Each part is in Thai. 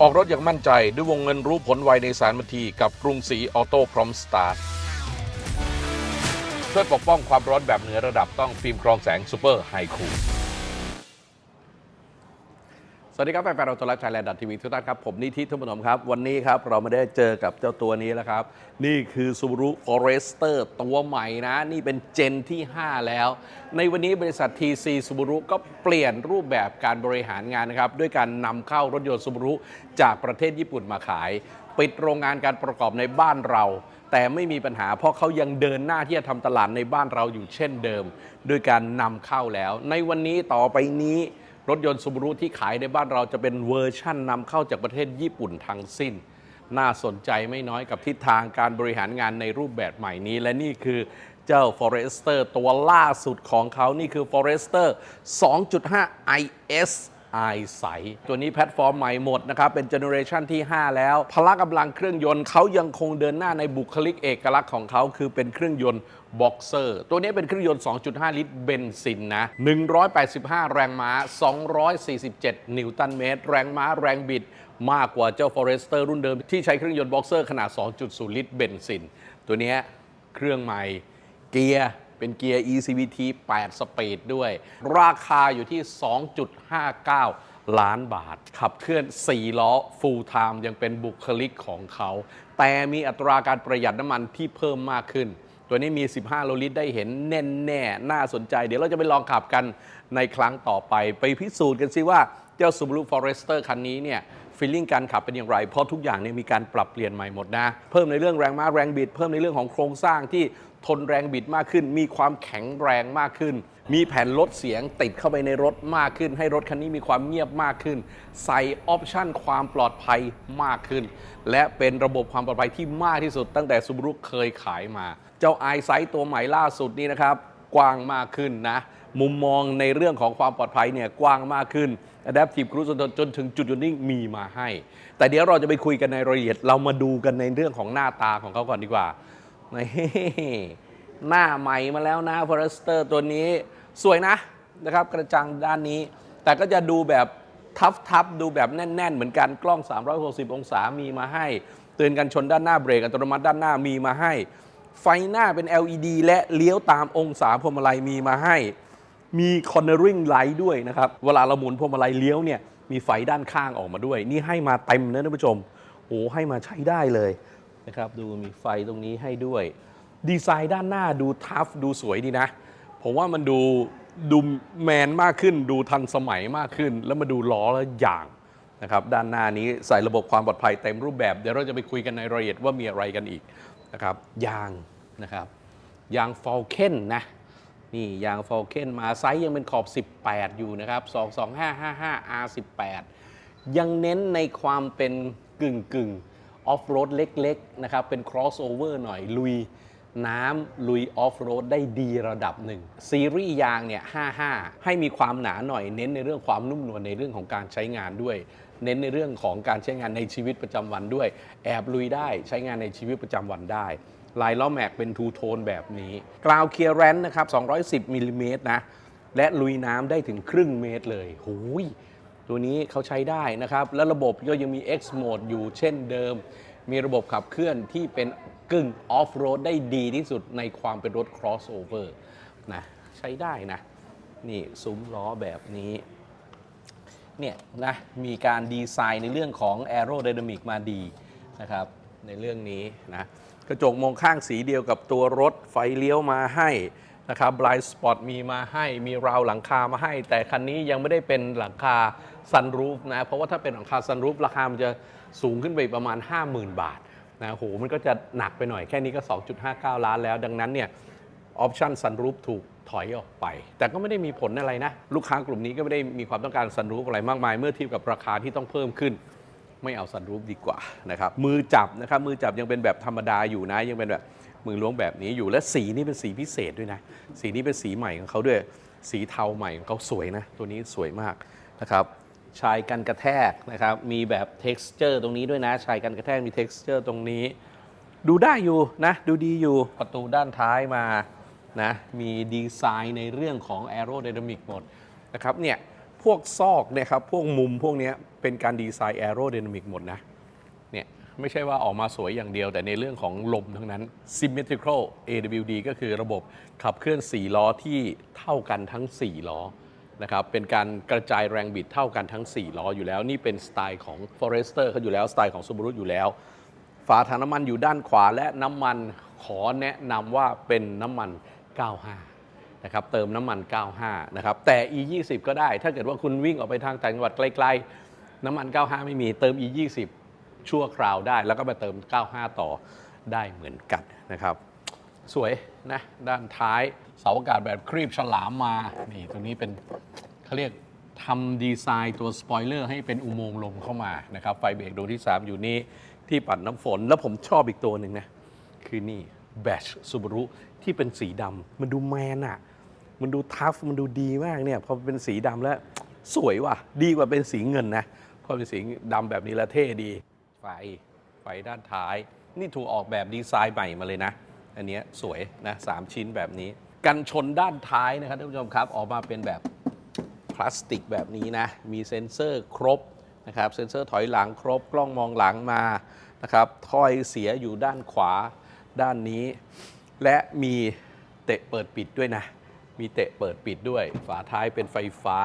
ออกรถอย่างมั่นใจด้วยวงเงินรู้ผลไวในสารบันทีกับกรุงศรีออโต้พร้อมสตาร์ทช่วยปกป้องความร้อนแบบเหนือระดับต้องฟิล์มกรองแสงซูเปอร์ไฮคูล สวัสดีครับแฟนๆเราตัวรักไทยแลนด์ทีวีทุกท่านครับ ผมนิธิทุพนมครับ วันนี้ครับ เราไม่ได้เจอกับเจ้าตัวนี้แล้วครับ นี่คือ Subaru Forester ตัวใหม่นะ นี่เป็นเจนที่ 5 แล้ว ในวันนี้บริษัท TC Subaru ก็เปลี่ยนรูปแบบการบริหารงานนะครับ ด้วยการนำเข้ารถยนต์ Subaru จากประเทศญี่ปุ่นมาขาย ปิดโรงงานการประกอบในบ้านเราแต่ไม่มีปัญหาเพราะเขายังเดินหน้าที่จะทำตลาดในบ้านเราอยู่เช่นเดิม ด้วยการนำเข้าแล้ว ในวันนี้ต่อไปนี้ รถยนต์ซูบารุที่ขายในบ้านเราจะเป็นเวอร์ชั่นนำเข้าจากประเทศญี่ปุ่นทั้งสิ้น น่าสนใจไม่น้อยกับทิศทางการบริหารงานในรูปแบบใหม่นี้ และนี่คือเจ้า Forester ตัวล่าสุดของเขานี่คือ Forester 2.5 IS ไอใส ตัวนี้แพลตฟอร์มใหม่หมดนะครับ เป็นเจเนอเรชันที่ 5 แล้ว พละกำลังเครื่องยนต์เขายังคงเดินหน้าในบุคลิกเอกลักษณ์ของเขา คือเป็นเครื่องยนต์บ็อกเซอร์ตัวนี้เป็นเครื่องยนต์ 2.5 ลิตรเบนซินนะ 185 แรงม้า 247 นิวตันเมตร แรงม้าแรงบิดมากกว่าเจ้า Forester รุ่นเดิม ที่ใช้เครื่องยนต์บ็อกเซอร์ขนาด 2.0 ลิตรเบนซิน ตัวนี้เครื่องใหม่เกียร์เป็นเกียร์ ECVT 8 สปีดด้วย ราคาอยู่ที่ 2.59 ล้านบาท ขับเคลื่อน 4 ล้อ full time ยังเป็นบุคลิกของเขา แต่มีอัตราการประหยัดน้ำมันที่เพิ่มมากขึ้น ตัวนี้มี 15 โลลิตรได้เห็นแน่แน่น่าสนใจ เดี๋ยวเราจะไปลองขับกันในครั้งต่อไป ไปพิสูจน์กันซิว่าเจ้า Subaru Forester คันนี้เนี่ย ฟีลลิ่งการขับเป็นอย่างไร เพราะทุกอย่างเนี่ยมีการปรับเปลี่ยนใหม่หมดนะ เพิ่มในเรื่องแรงม้าแรงบิด เพิ่มในเรื่องของโครงสร้างที่ทนแรงบิดมากขึ้น มีความแข็งแรงมากขึ้น มีแผ่นลดเสียงติดเข้าไปในรถมากขึ้น ให้รถคันนี้มีความเงียบมากขึ้น ใส่ออปชั่นความปลอดภัยมากขึ้น และเป็นระบบความปลอดภัยที่มากที่สุด ตั้งแต่ Subaru เคยขายมา เจ้า i s i ซตัวใหม่ล่าสุดนี้นะครับกว้างมากขึ้นนะ มุมมองในเรื่องของความปลอดภัยเนี่ยกว้างมากขึ้น Adaptive Cruise Control จนถึงจุดจุดนิ่งมีมาให้ แต่เดี๋ยวเราจะไปคุยกันในรายละเอียด เรามาดูกันในเรื่องของหน้าตาของเขาก่อนดีกว่านี่หน้าใหม่มาแล้วนะ Forester ตัวนี้สวยนะนะครับกระจังด้านนี้ แต่ก็จะดูแบบทับทับๆดูแบบแน่น ๆ เหมือนกันกล้อง 360 องศามีมาให้ เตือนกันชนด้านหน้าเบรกอัตโนมัติด้านหน้ามีมาให้ ไฟหน้าเป็น LED และเลี้ยวตามองศาพวงมาลัยมีมาให้ มี cornering light ด้วยนะครับ เวลาเราหมุนพวงมาลัยเลี้ยวเนี่ย มีไฟด้านข้างออกมาด้วย นี่ให้มาเต็มนะท่านผู้ชม โอ้ให้มาใช้ได้เลยนะครับ ดูมีไฟตรงนี้ให้ด้วย ดีไซน์ด้านหน้าดูทัฟดูสวยดีนะ ผมว่ามันดูดูแมนมากขึ้น ดูทันสมัยมากขึ้น แล้วมาดูล้อแล้วอย่างนะครับ ด้านหน้านี้ใส่ระบบความปลอดภัยเต็มรูปแบบ เดี๋ยวเราจะไปคุยกันในรายละเอียดว่ามีอะไรกันอีกนะครับ ยางนะครับ ยางฟอลเคนนะ นี่ยางฟอลเคนมาไซส์ยังเป็นขอบ 18 อยู่นะครับ 22555 R18 ยังเน้นในความเป็นกึ่งกึ่งออฟโรดเล็กๆนะครับ เป็น crossover หน่อยลุยน้ำลุยออฟโรดได้ดีระดับหนึ่ง ซีรีส์ยางเนี่ย 55 ให้มีความหนาหน่อย เน้นในเรื่องความนุ่มนวลในเรื่องของการใช้งานด้วย เน้นในเรื่องของการใช้งานในชีวิตประจำวันด้วย แอบลุยได้ใช้งานในชีวิตประจำวันได้ ลายล้อแม็กเป็นทูโทนแบบนี้ กราวเคลียร์แรนนะครับ 210มิลลิเมตรนะ และลุยน้ำได้ถึงครึ่งเมตรเลยหูยตัวนี้เขาใช้ได้นะครับ และระบบก็ยังมี X Mode อยู่เช่นเดิม มีระบบขับเคลื่อนที่เป็นกึ่งออฟโรดได้ดีที่สุดในความเป็นรถ crossover นะใช้ได้นะ นี่ซุ้มล้อแบบนี้เนี่ยนะมีการดีไซน์ในเรื่องของ Aerodynamic มาดีนะครับ ในเรื่องนี้นะ กระจกมองข้างสีเดียวกับตัวรถไฟเลี้ยวมาให้นะครับ blind spot มีมาให้ มีราวหลังคามาให้ แต่คันนี้ยังไม่ได้เป็นหลังคา sunroof นะ เพราะว่าถ้าเป็นหลังคา sunroof ราคามันจะสูงขึ้นไปประมาณ 50,000 บาทนะโหมันก็จะหนักไปหน่อยแค่นี้ก็ 2.59 ล้านแล้ว ดังนั้นเนี่ยออปชันซันรูฟถูกถอยออกไป แต่ก็ไม่ได้มีผลอะไรนะ ลูกค้ากลุ่มนี้ก็ไม่ได้มีความต้องการซันรูฟอะไรมากมาย เมื่อเทียบกับราคาที่ต้องเพิ่มขึ้น ไม่เอาซันรูฟดีกว่านะครับมือจับนะครับมือจับยังเป็นแบบธรรมดาอยู่นะ ยังเป็นแบบมือล้วงแบบนี้อยู่และสีนี่เป็นสีพิเศษด้วยนะ สีนี้เป็นสีใหม่ของเขาด้วยสีเทาใหม่ของเขาสวยนะ ตัวนี้สวยมากนะครับชายกันกระแทกนะครับมีแบบ texture ตรงนี้ด้วยนะชายกันกระแทกมี texture ตรงนี้ ดูได้อยู่นะ ดูดีอยู่ประตูด้านท้ายมานะมีดีไซน์ในเรื่องของ Aerodynamic หมดนะครับเนี่ย วกซอกเนี่ยครับ พวกมุมพวกนี้เป็นการดีไซน์แอโร d y นามิกหมดนะ เนี่ย ไม่ใช่ว่าออกมาสวยอย่างเดียว แต่ในเรื่องของลมทั้งนั้น symmetrical AWD ก็คือระบบขับเคลื่อน 4 ล้อที่เท่ากันทั้ง 4 ล้อนะครับ เป็นการกระจายแรงบิดเท่ากันทั้ง 4 ล้ออยู่แล้ว นี่เป็นสไตล์ของ Forester เขาอยู่แล้ว สไตล์ของ Subaru อยู่แล้ว ฝาถังน้ำมันอยู่ด้านขวาและน้ำมันขอแนะนำว่าเป็นน้ำมัน 95 นะครับเติมน้ำมัน 95 นะครับแต่ E 20 ก็ได้ ถ้าเกิดว่าคุณวิ่งออกไปทางต่างจังหวัดไกลๆ น้ำมัน 95 ไม่มีเติม E 20 ชั่วคราวได้ แล้วก็มาเติม 95 ต่อได้เหมือนกันนะครับ สวยนะด้านท้ายเสาอากาศแบบครีบฉลามมา นี่ตรงนี้เป็นเขาเรียกทำดีไซน์ตัวสปอยเลอร์ให้เป็นอุโมงค์ลมเข้ามานะครับ ไฟเบรกดวงที่ 3 อยู่นี่ที่ปัดน้ำฝน แล้วผมชอบอีกตัวหนึ่งนะ คือนี่แบชซูบารุที่เป็นสีดำมันดูแมนอะ มันดูทัฟมันดูดีมากเนี่ยพอเป็นสีดำแล้วสวยว่ะ ดีกว่าเป็นสีเงินนะพอเป็นสีดำแบบนี้แล้วเท่ดี ไฟไฟด้านท้าย นี่ถูกออกแบบดีไซน์ใหม่มาเลยนะ อันนี้สวยนะสามชิ้นแบบนี้ กันชนด้านท้ายนะครับท่านผู้ชมครับออกมาเป็นแบบพลาสติกแบบนี้นะ มีเซ็นเซอร์ครบนะครับเซ็นเซอร์ถอยหลังครบ กล้องมองหลังมานะครับถ้อยเสียอยู่ด้านขวาด้านนี้ และมีเตะเปิดปิดด้วยนะ มีเตะเปิดปิดด้วย ฝาท้ายเป็นไฟฟ้า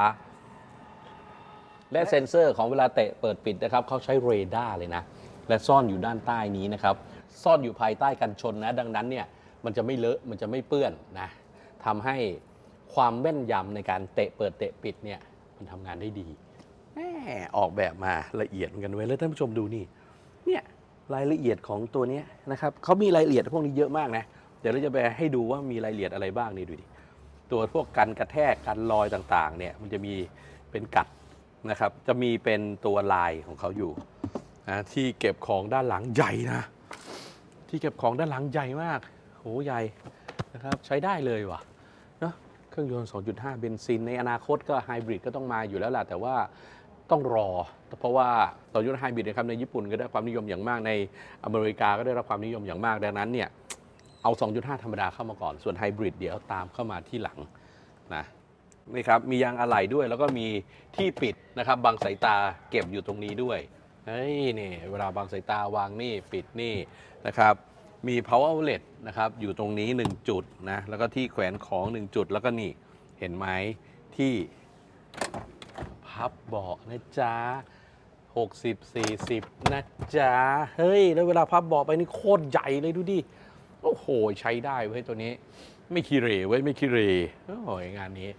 และเซ็นเซอร์ของเวลาเตะเปิดปิดนะครับเขาใช้เรดาร์เลยนะ และซ่อนอยู่ด้านใต้นี้นะครับ ซ่อนอยู่ภายใต้กันชนนะ ดังนั้นเนี่ยมันจะไม่เลอะมันจะไม่เปื้อนนะทำให้ความแม่นยำในการเตะเปิดเตะปิดเนี่ยมันทำงานได้ดีแหมออกแบบมาละเอียดเหมือนกันเว้ยแล้วท่านผู้ชมดูนี่เนี่ยรายละเอียดของตัวเนี้ยนะครับเขามีรายละเอียดพวกนี้เยอะมากนะ เดี๋ยวเราจะไปให้ดูว่ามีรายละเอียดอะไรบ้างนี่ดูดิ ตัวพวกกันกระแทกกันรอยต่างๆเนี่ยมันจะมีเป็นกัดนะครับ จะมีเป็นตัวลายของเขาอยู่นะที่เก็บของด้านหลังใหญ่นะ ที่เก็บของด้านหลังใหญ่มากโหใหญ่นะครับใช้ได้เลยว่ะเนอะเครื่องยนต์ 2.5 เบนซิน ในอนาคตก็ไฮบริดก็ต้องมาอยู่แล้วล่ะ แต่ว่าต้องรอ เพราะว่าต่อยนต์ไฮบริดนะครับในญี่ปุ่นก็ได้ความนิยมอย่างมากในอเมริกาก็ได้รับความนิยมอย่างมากดังนั้นเนี่ย เอา 2.5 ธรรมดาเข้ามาก่อน ส่วนไฮบริดเดี๋ยวตามเข้ามาที่หลังนะนี่ครับ มียางอะไหล่ด้วย แล้วก็มีที่ปิดนะครับบางสายตาเก็บอยู่ตรงนี้ด้วยเฮ้ยนี่เวลาบางสายตาวางนี่ปิดนี่นะครับมี power outlet นะครับอยู่ตรงนี้ 1 จุดนะแล้วก็ที่แขวนของ 1 จุด แล้วก็นี่เห็นไหมที่พับเบาะนะจ๊ะ60 40 นะจ๊ะ เฮ้ย แล้วเวลาพับเบาะไปนี่โคตรใหญ่เลยดูดิ โอ้โห ใช้ได้เว้ยตัวนี้ ไม่คีเรเว้ยไม่คีเรโอ้โหงานนี้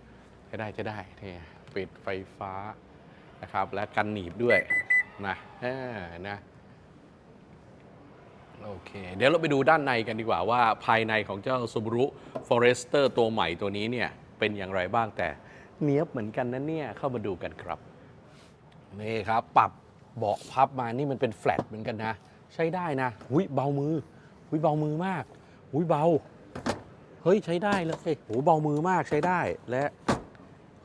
ใช้ได้ใช้ได้เนี่ยปิดไฟฟ้านะครับ และกันหนีบด้วยนะนะโอเค เดี๋ยวเราไปดูด้านในกันดีกว่าว่าภายในของเจ้า Subaru Forester ตัวใหม่ตัวนี้เนี่ยเป็นอย่างไรบ้างแต่เนี้ยบเหมือนกันนะเนี่ยเข้ามาดูกันครับนี่ครับ ปรับเบาะพับมานี่มันเป็นแฟลตเหมือนกันนะ ใช้ได้นะหุยเบามือ หุยเบามือมากหุยเบา เฮ้ยใช้ได้เลยโหเบามือมากใช้ได้และ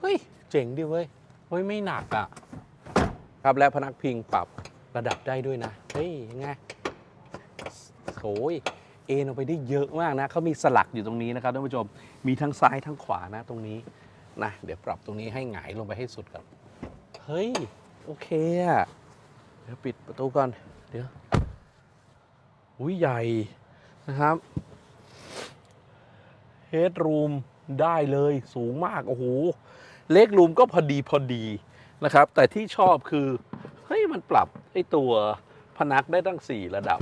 เฮ้ยเจ๋งดิเว้ย เฮ้ยไม่หนักอะ ครับและพนักพิงปรับระดับได้ด้วยนะ เฮ้ยยังไงโอยเอ็นออกไปได้เยอะมากนะ เขามีสลักอยู่ตรงนี้นะครับท่านผู้ชม มีทั้งซ้ายทั้งขวานะตรงนี้นะ เดี๋ยวปรับตรงนี้ให้หงายลงไปให้สุดก่อน เฮ้ย โอเคอะเดี๋ยวปิดประตูก่อน เดี๋ยว อุ้ยใหญ่นะครับเฮดรูมได้เลยสูงมาก โอ้โห เล็กรูมก็พอดีพอดีนะครับ แต่ที่ชอบคือ เฮ้ย มันปรับไอ้ตัวพนักได้ตั้ง 4 ระดับ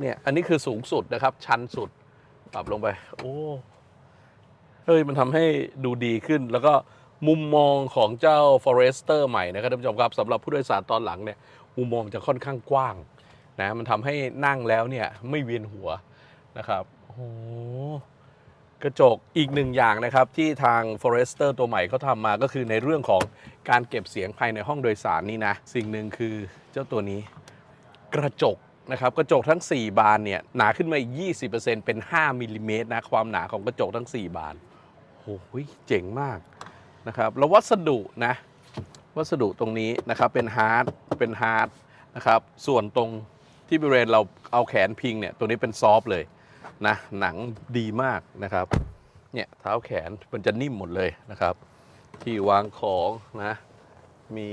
เนี่ย อันนี้คือสูงสุดนะครับ ชันสุด ปรับลงไป โอ้ เฮ้ย มันทำให้ดูดีขึ้น แล้วก็มุมมองของเจ้า Forester ใหม่นะครับท่านผู้ชมครับสำหรับผู้โดยสารตอนหลังเนี่ย มุมมองจะค่อนข้างกว้าง นะมันทำให้นั่งแล้วเนี่ยไม่เวียนหัวนะครับโอ้โหกระจกอีกหนึ่งอย่างนะครับ ที่ทาง Forester ตัวใหม่เขาทำมาก็คือในเรื่องของการเก็บเสียงภายในห้องโดยสารนี่นะ สิ่งหนึ่งคือเจ้าตัวนี้กระจกนะครับกระจกทั้ง 4 บานเนี่ยหนาขึ้นมาอีก 20%เป็น 5มิลลิเมตรนะความหนาของกระจกทั้ง 4 บานโอ้โหเจ๋งมากนะครับแล้ววัสดุนะวัสดุตรงนี้นะครับเป็นฮาร์ดเป็นฮาร์ดนะครับส่วนตรง ที่บริเวณเราเอาแขนพิงเนี่ยตัวนี้เป็นซอฟเลยนะหนังดีมากนะครับเนี่ยเท้าแขนมันจะนิ่มหมดเลยนะครับ ที่วางของนะมี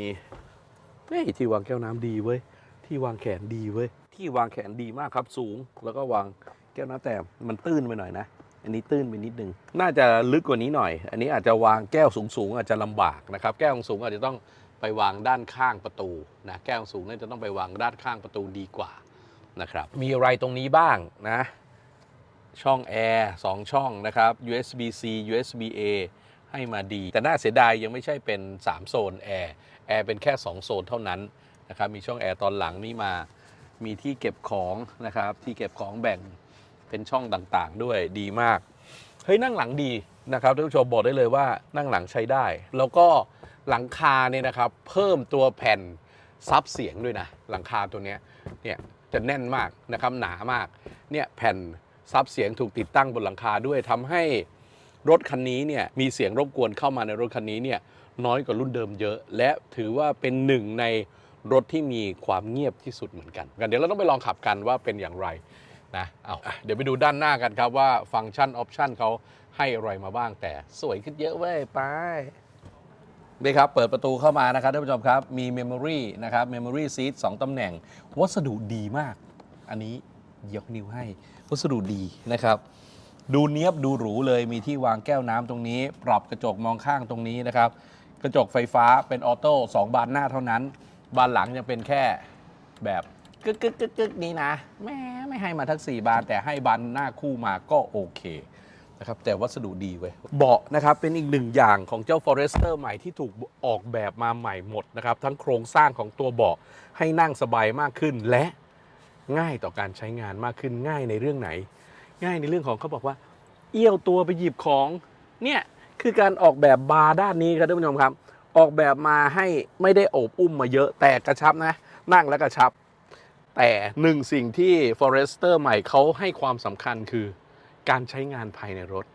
เฮ้ยที่วางแก้วน้ำดีเว้ยที่วางแขนดีเว้ยที่วางแขนดีมากครับสูง แล้วก็วางแก้วน้ำแต่มันตื้นไปหน่อยนะอันนี้ตื้นไปนิดนึง น่าจะลึกกว่านี้หน่อย อันนี้อาจจะวางแก้วสูงๆอาจจะลำบากนะครับ แก้วสูงอาจจะต้องไปวางด้านข้างประตูนะแก้วสูงน่าจะต้องไปวางด้านข้างประตูดีกว่า นะครับมีอะไรตรงนี้บ้างนะช่องแอร์สองช่องนะครับ USB C USB A ให้มาดี แต่น่าเสียดายยังไม่ใช่เป็น 3 โซนแอร์แอร์เป็นแค่ 2 โซนเท่านั้นนะครับมีช่องแอร์ตอนหลังนี่มามีที่เก็บของนะครับที่เก็บของแบ่งเป็นช่องต่างๆ ด้วยดีมากเฮ้ยนั่งหลังดีนะครับท่านผู้ชมบอกได้เลยว่านั่งหลังใช้ได้ แล้วก็หลังคาเนี่ยนะครับเพิ่มตัวแผ่นซับเสียงด้วยนะหลังคาตัวเนี้ยเนี่ย จะแน่นมากนะครับหนามากเนี่ยแผ่นซับเสียงถูกติดตั้งบนหลังคาด้วยทำให้รถคันนี้เนี่ยมีเสียงรบกวนเข้ามาในรถคันนี้เนี่ยน้อยกว่ารุ่นเดิมเยอะ และถือว่าเป็นหนึ่งในรถที่มีความเงียบที่สุดเหมือนกันกันเดี๋ยวเราต้องไปลองขับกันว่าเป็นอย่างไรนะเอาเดี๋ยวไปดูด้านหน้ากันครับว่าฟังก์ชันออปชันเขาให้อะไรมาบ้างแต่สวยขึ้นเยอะเว้ยไป นี่ครับ เปิดประตูเข้ามานะครับท่านผู้ชมครับ มีเมมโมรีนะครับเมมโมรีซีทสองตำแหน่ง วัสดุดีมาก อันนี้ยกนิ้วให้ วัสดุดีนะครับ ดูเนี้ยบดูหรูเลย มีที่วางแก้วน้ำตรงนี้ ปรับกระจกมองข้างตรงนี้นะครับ กระจกไฟฟ้าเป็นออโต้สองบานหน้าเท่านั้น บานหลังยังเป็นแค่แบบกึกกึกกึกกึกนี้นะแม่ไม่ให้มาทั้ง4บานแต่ให้บานหน้าคู่มาก็โอเค นะครับแต่วัสดุดีเว้ยเบาะนะครับเป็นอีกหนึ่งอย่างของเจ้า Forester ใหม่ที่ถูกออกแบบมาใหม่หมดนะครับทั้งโครงสร้างของตัวเบาะให้นั่งสบายมากขึ้นและง่ายต่อการใช้งานมากขึ้นง่ายในเรื่องไหน ง่ายในเรื่องของเขาบอกว่า เอี้ยวตัวไปหยิบของเนี่ยคือการออกแบบบาร์ด้านนี้ครับท่านผู้ชมครับ ออกแบบมาให้ไม่ได้โอบอุ้มมาเยอะแต่กระชับนะ นั่งแล้วกระชับ แต่หนึ่งสิ่งที่ Forester ใหม่เขาให้ความสำคัญคือ การใช้งานภายในรถ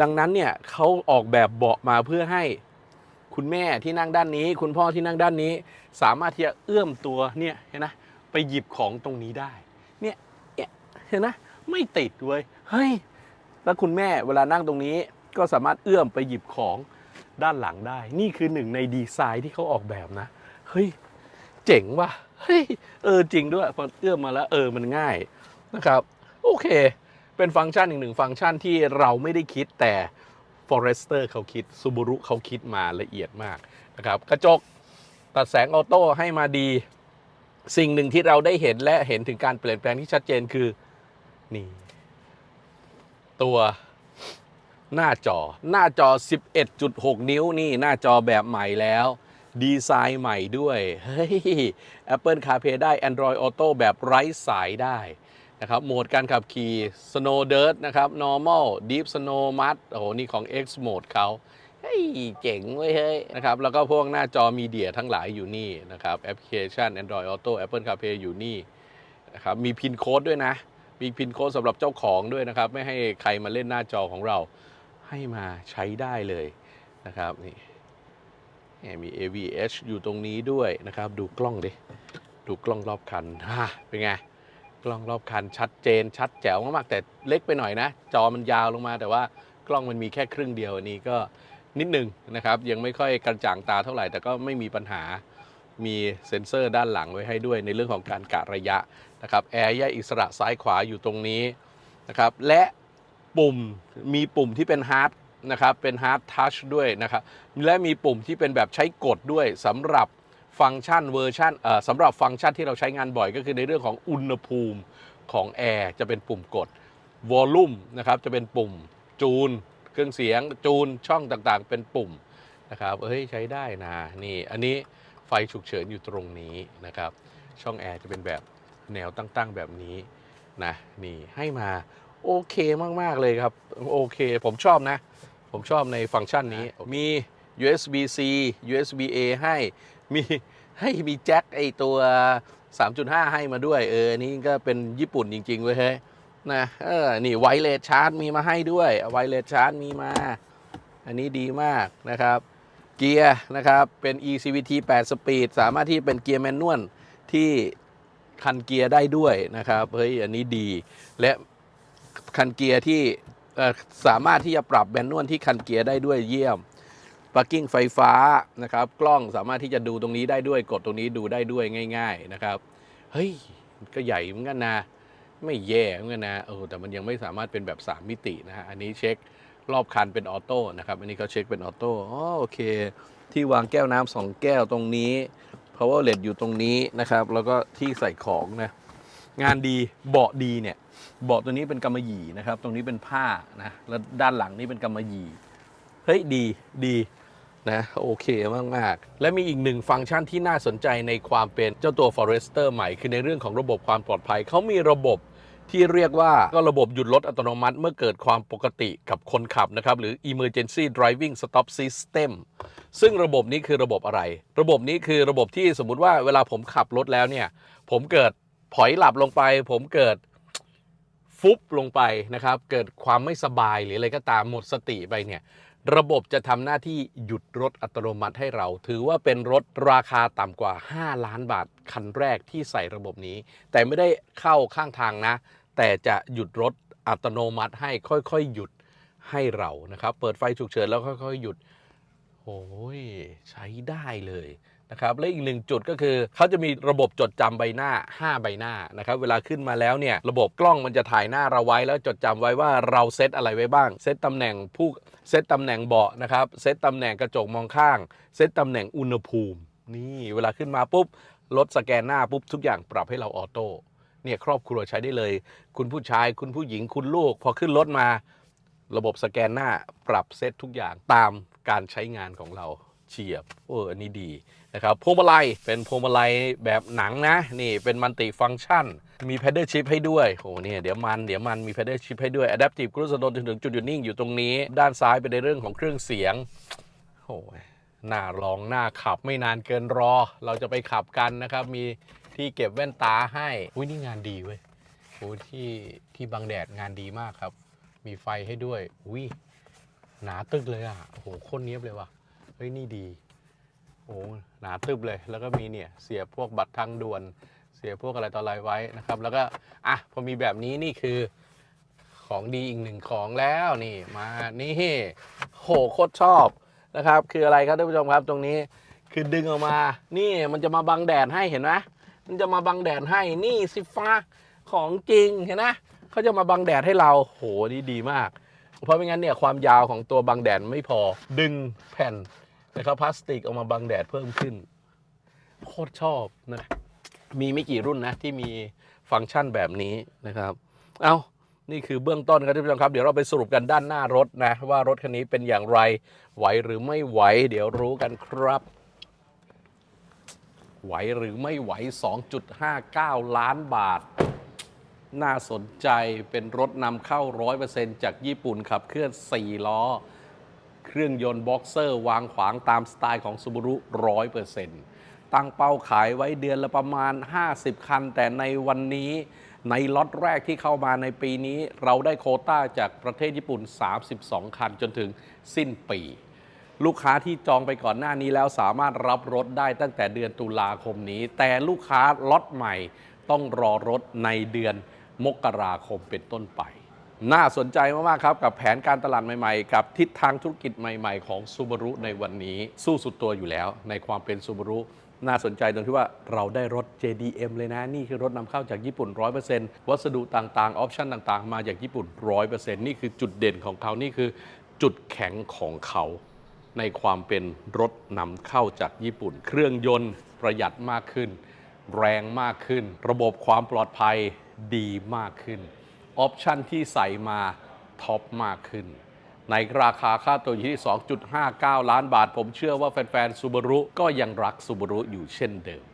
ดังนั้นเนี่ยเขาออกแบบเบาะมาเพื่อให้คุณแม่ที่นั่งด้านนี้ คุณพ่อที่นั่งด้านนี้ สามารถที่จะเอื้อมตัวเนี่ยเห็นนะไปหยิบของตรงนี้ได้ เนี่ยเห็นนะไม่ติดเว้ยเฮ้ยแล้วคุณแม่เวลานั่งตรงนี้ก็สามารถเอื้อมไปหยิบของด้านหลังได้ นี่คือหนึ่งในดีไซน์ที่เขาออกแบบนะ เฮ้ย เจ๋งว่ะ เฮ้ย เออจริงด้วย พอเอื้อมมาแล้ว เออมันง่ายนะครับ โอเค เป็นฟังก์ชันอีกหนึ่งฟังก์ชันที่เราไม่ได้คิดแต่ Forester เขาคิด Subaru เขาคิดมาละเอียดมากนะครับกระจกตัดแสงออโต้ให้มาดี สิ่งหนึ่งที่เราได้เห็นและเห็นถึงการเปลี่ยนแปลงที่ชัดเจนคือนี่ ตัวหน้าจอหน้าจอ 11.6 นิ้วนี่หน้าจอแบบใหม่แล้ว ดีไซน์ใหม่ด้วย เฮ้ย Apple CarPlay ได้ Android Auto แบบไร้สายได้ นะครับโหมดการขับขี่ Snow Dirt นะครับ Normal Deep Snow Mud โอ้โห นี่ของ X Mode เขาเฮ้ยเจ๋งเว้ยเฮ้ยนะครับ แล้วก็พวกหน้าจอมีเดียทั้งหลายอยู่นี่นะครับแอปพลิเคชัน Android Auto Apple CarPlay อยู่นี่นะครับมีพินโค้ดด้วยนะ มีพินโค้ดสำหรับเจ้าของด้วยนะครับ ไม่ให้ใครมาเล่นหน้าจอของเรา ให้มาใช้ได้เลยนะครับนี่มี AVH อยู่ตรงนี้ด้วยนะครับ ดูกล้องดิ ดูกล้องรอบคันฮ่าเป็นไง กล้องรอบคันชัดเจน ชัดแจ๋วมากๆแต่เล็กไปหน่อยนะ จอมันยาวลงมา แต่ว่ากล้องมันมีแค่ครึ่งเดียวอันนี้ก็นิดหนึงนะครับ ยังไม่ค่อยกระจ่างตาเท่าไหร่ แต่ก็ไม่มีปัญหามีเซ็นเซอร์ด้านหลังไว้ให้ด้วยในเรื่องของการกะระยะนะครับแอร์แยกอิสระซ้ายขวาอยู่ตรงนี้นะครับและปุ่มมีปุ่มที่เป็นฮาร์ดนะครับเป็นฮาร์ดทัชด้วยนะครับและมีปุ่มที่เป็นแบบใช้กดด้วยสำหรับ ฟังก์ชันเวอร์ชันสำหรับฟังก์ชันที่เราใช้งานบ่อยก็คือในเรื่องของอุณหภูมิของแอร์จะเป็นปุ่มกดวอลลุ่มนะครับจะเป็นปุ่มจูน เครื่องเสียงจูนช่องต่างๆ เป็นปุ่มนะครับเฮ้ยใช้ได้นะนี่อันนี้ไฟฉุกเฉินอยู่ตรงนี้นะครับ ช่องแอร์จะเป็นแบบแนวตั้งๆแบบนี้นะนี่ให้มาโอเคมากๆเลยครับ โอเค ผมชอบนะ ผมชอบในฟังก์ชันนี้มี USB C USB A ให้ มีให้มีแจ็คไอตัว 3.5 ให้มาด้วย เออ นี่ก็เป็นญี่ปุ่นจริง ๆ เว้ยเฮ้ยนะเออ นี่ไวเลสชาร์จมีมาให้ด้วยไวเลสชาร์จมีมา อันนี้ดีมากนะครับ เกียร์นะครับ เป็น eCVT 8 สปีด สามารถที่เป็นเกียร์แมนนวลที่คันเกียร์ได้ด้วยนะครับ เฮ้ย อันนี้ดี และคันเกียร์ที่สามารถที่จะปรับแมนนวลที่คันเกียร์ได้ด้วยเยี่ยม parking ไฟฟ้านะครับ กล้องสามารถที่จะดูตรงนี้ได้ด้วยกดตรงนี้ดูได้ด้วยง่าย ๆนะครับ เฮ้ย ก็ใหญ่เหมือนกันนะ ไม่แย่เหมือนกันนะเออแต่มันยังไม่สามารถเป็นแบบ 3 มิตินะฮะอันนี้เช็ครอบคันเป็นออโต้นะครับ อันนี้เขาเช็คเป็นออโต้โอเค ที่วางแก้วน้ำสองแก้วตรงนี้ power LED อยู่ตรงนี้นะครับ แล้วก็ที่ใส่ของนะงานดีเบาะดีเนี่ยเบาะตัวนี้เป็นกำมะหยี่นะครับ ตรงนี้เป็นผ้านะแล้วด้านหลังนี่เป็นกำมะหยี่ เฮ้ยดีดีนะโอเคมากๆและมีอีกหนึ่งฟังก์ชันที่น่าสนใจในความเป็นเจ้าตัว Forester ใหม่ คือในเรื่องของระบบความปลอดภัย เขามีระบบที่เรียกว่าก็ระบบหยุดรถอัตโนมัติเมื่อเกิดความปกติกับคนขับนะครับ หรือ Emergency Driving Stop System ซึ่งระบบนี้คือระบบอะไร ระบบนี้คือระบบที่สมมุติว่าเวลาผมขับรถแล้วเนี่ย ผมเกิดผลอยหลับลงไป ผมเกิดฟุบลงไปนะครับ เกิดความไม่สบายหรืออะไรก็ตามหมดสติไปเนี่ย ระบบจะทำหน้าที่หยุดรถอัตโนมัติให้เรา ถือว่าเป็นรถราคาต่ำกว่า 5 ล้านบาทคันแรกที่ใส่ระบบนี้ แต่ไม่ได้เข้าข้างทางนะ แต่จะหยุดรถอัตโนมัติให้ค่อยๆ หยุดให้เรานะครับ เปิดไฟฉุกเฉินแล้วค่อยๆ หยุดโอ้ยใช้ได้เลย นะครับและอีกหนึ่งจุดก็คือเขาจะมีระบบจดจำใบหน้า 5 ใบหน้านะครับเวลาขึ้นมาแล้วเนี่ยระบบกล้องมันจะถ่ายหน้าเราไว้แล้วจดจำไว้ว่าเราเซตอะไรไว้บ้างเซตตำแหน่งผู้เซตตำแหน่งเบาะนะครับเซตตำแหน่งกระจกมองข้าง เซตตำแหน่งอุณหภูมิ นี่เวลาขึ้นมาปุ๊บรถสแกนหน้าปุ๊บทุกอย่างปรับให้เราออโต้เนี่ยครอบครัวใช้ได้เลย คุณผู้ชายคุณผู้หญิงคุณลูก พอขึ้นรถมา ระบบสแกนหน้าปรับเซตทุกอย่างตามการใช้งานของเรา เฉียบเอออันนี้ดีนะครับพวงมาลัยเป็นพวงมาลัยแบบหนังนะ นี่เป็นมัลติฟัง c t ชัน มี p พดเดิลชิพให้ด้วยโอ้เนี่ยเดี๋ยวมันเดี๋ยวมันมี p พดเดิลชิพให้ด้วย Adaptive Cruise Control จนถึงจุดหยุดนิ่งอยู่ตรงนี้ ด้านซ้ายเป็นในเรื่องของเครื่องเสียงโอ้ยน่าลองน่าขับไม่นานเกินรอ เราจะไปขับกันนะครับ มีที่เก็บแว่นตาให้อุ้ยนี่งานดีเว้ยโอ้ที่ที่บังแดดงานดีมากครับ มีไฟให้ด้วยอุ้ยหนาตึกเลยอะโอ้โหโคตรเนี้ยบเลยว่ะ เฮ้ยนี่ดีโอ้หนาตึบเลย แล้วก็มีเนี่ยเสียพวกบัตรทางด่วน เสียพวกอะไรต่ออะไรไว้นะครับ แล้วก็อะพอมีแบบนี้นี่คือของดีอีกหนึ่งของแล้วนี่มานี่โหโคตรชอบนะครับคืออะไรครับท่านผู้ชมครับตรงนี้คือดึงออกมา นี่มันจะมาบังแดดให้เห็นไหมมันจะมาบังแดดให้นี่สิฟ้าของจริงเห็นไหมเขาจะมาบังแดดให้เราโหนี่ดีมาก เพราะไม่งั้นเนี่ยความยาวของตัวบังแดดไม่พอดึงแผ่น นะครับพลาสติกออกมาบังแดดเพิ่มขึ้น โคตรชอบนะมีไม่กี่รุ่นนะที่มีฟังก์ชันแบบนี้นะครับ เอานี่คือเบื้องต้นครับท่านผู้ชมครับ เดี๋ยวเราไปสรุปกันด้านหน้ารถนะ ว่ารถคันนี้เป็นอย่างไรไหวหรือไม่ไหว เดี๋ยวรู้กันครับ ไหวหรือไม่ไหว 2.59 ล้านบาท น่าสนใจเป็นรถนำเข้า 100%จากญี่ปุ่นขับเคลื่อน 4 ล้อ เครื่องยนต์บ็อกเซอร์วางขวางตามสไตล์ของ Subaru 100%ตั้งเป้าขายไว้เดือนละประมาณ 50 คัน แต่ในวันนี้ในล็อตแรกที่เข้ามาในปีนี้ เราได้โคต้าจากประเทศญี่ปุ่น 32 คันจนถึงสิ้นปี ลูกค้าที่จองไปก่อนหน้านี้แล้วสามารถรับรถได้ตั้งแต่เดือนตุลาคมนี้ แต่ลูกค้าล็อตใหม่ต้องรอรถในเดือนมกราคมเป็นต้นไป น่าสนใจมากๆครับ กับแผนการตลาดใหม่ๆ กับทิศทางธุรกิจใหม่ ๆ ของ Subaru ในวันนี้สู้สุดตัวอยู่แล้ว ในความเป็น Subaru น่าสนใจตรงที่ว่าเราได้รถ JDM เลยนะ นี่คือรถนำเข้าจากญี่ปุ่น 100%วัสดุต่างๆ ออปชันต่างๆ มาจากญี่ปุ่น 100%นี่คือจุดเด่นของเขานี่คือจุดแข็งของเขาในความเป็นรถนำเข้าจากญี่ปุ่น เครื่องยนต์ประหยัดมากขึ้น แรงมากขึ้น ระบบความปลอดภัยดีมากขึ้น ออปชันที่ใส่มาท็อปมากขึ้น ในราคาค่าตัวอยู่ที่ 2.59 ล้านบาท ผมเชื่อว่าแฟนๆซูบารุก็ยังรักซูบารุอยู่เช่นเดิม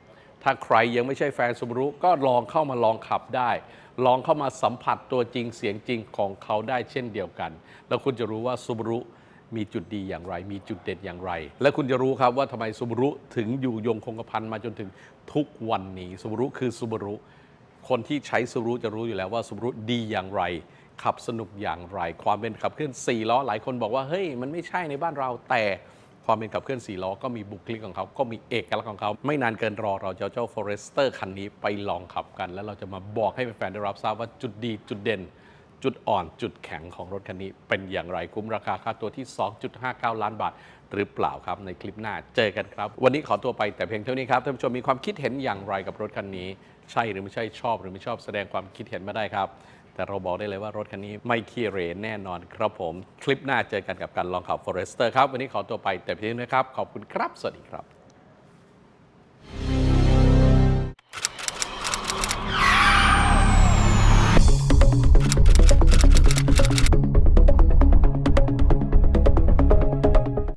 ถ้าใครยังไม่ใช่แฟนซูบารุก็ลองเข้ามาลองขับได้ ลองเข้ามาสัมผัสตัวจริงเสียงจริงของเขาได้เช่นเดียวกัน แล้วคุณจะรู้ว่าซูบารุมีจุดดีอย่างไร มีจุดเด่นอย่างไร และคุณจะรู้ครับว่าทำไมซูบารุถึงอยู่ยงคงกระพันมาจนถึงทุกวันนี้ซูบารุคือซูบารุ คนที่ใช้ซูรุจะรู้อยู่แล้วว่าซูรุดีอย่างไร ขับสนุกอย่างไร ความเป็นขับเคลื่อน4ล้อหลายคนบอกว่าเฮ้ยมันไม่ใช่ในบ้านเราแต่ความเป็นขับเคลื่อน4ล้อก็มีบุคลิกของเขาก็มีเอกลักษณ์ของเขา ไม่นานเกินรอเราจะเอาเจ้า Forester คันนี้ไปลองขับกัน แล้วเราจะมาบอกให้แฟนๆได้รับทราบว่าจุดดีจุดเด่น จุดอ่อนจุดแข็งของรถคันนี้เป็นอย่างไรคุ้มราคาค่าตัวที่ 2.59 ล้านบาท หรือเปล่าครับในคลิปหน้าเจอกันครับ วันนี้ขอตัวไปแต่เพียงเท่านี้ครับท่านผู้ชมมีความคิดเห็นอย่างไรกับรถคันนี้ ใช่หรือไม่ใช่ชอบหรือไม่ชอบแสดงความคิดเห็นมาได้ครับ แต่เราบอกได้เลยว่ารถคันนี้ไม่ขี้เหร่แน่นอนครับผม คลิปหน้าเจอกันกับการลองขับ Forester ครับวันนี้ขอตัวไปแต่เพียงเท่านี้ครับขอบคุณครับสวัสดีครับ